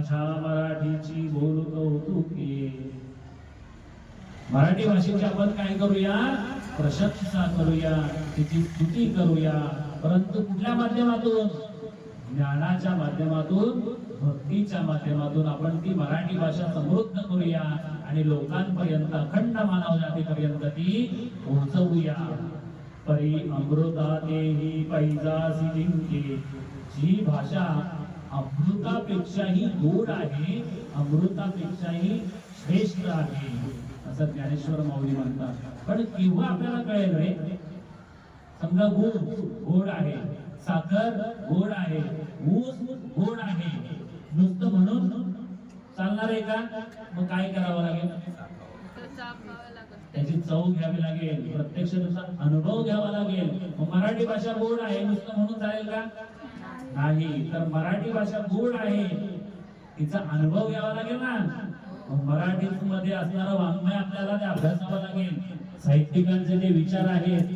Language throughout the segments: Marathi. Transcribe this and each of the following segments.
माझ्या मराठीची बोल कौतुके. मराठी भाषेची आपण काय करूया? प्रशंसा करूया तिची स्तुती करूया. परंतु कुठल्या माध्यमातून? ज्ञानाच्या माध्यमातून भक्तीच्या माध्यमातून आपण ती मराठी भाषा समृद्ध करूया आणि लोकांपर्यंत अखंड मानव जातीपर्यंत ती पोहोचवूया. परी अमृता देही पैजासी जिंके. जी भाषा अमृतापेक्षाही गोड आहे अमृतापेक्षाही श्रेष्ठ आहे असं ज्ञानेश्वर माऊली म्हणतात. पण केव्हा आपल्याला कळेल रे? समजा गूळ गोड आहे साखर गोड आहे ऊस गोड आहे नुसतं म्हणून चालणार आहे का? मग काय करावं लागेल? त्याची चव घ्यावी लागेल प्रत्यक्ष त्याचा अनुभव घ्यावा लागेल. मग मराठी भाषा गोड आहे नुसतं म्हणून चालेल का? नाही तर मराठी भाषा गोड आहे? तिचा अनुभव घ्यावा लागेल ना. मग मराठी मध्ये असणारा वाङ्मय आपल्याला ते अभ्यासावं लागेल. साहित्यिकांचे जे विचार आहेत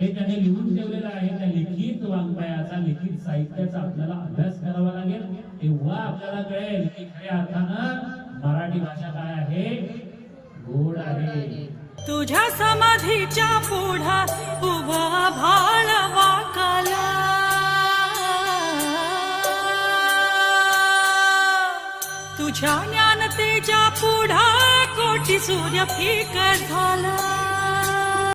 हे त्याने लिहून ठेवलेलं आहे. त्या लिखित वाङ्मयाचा लिखित साहित्याचा आपल्याला अभ्यास करावा लागेल. तेव्हा आपल्याला कळेल की खऱ्या अर्थानं मराठी भाषा काय आहे? गोड आहे. तुझ्या समाधीच्या पुढा उभा तुझ्या ज्ञानतेच्या पुढा कोटी सूर्य फिकर झाला.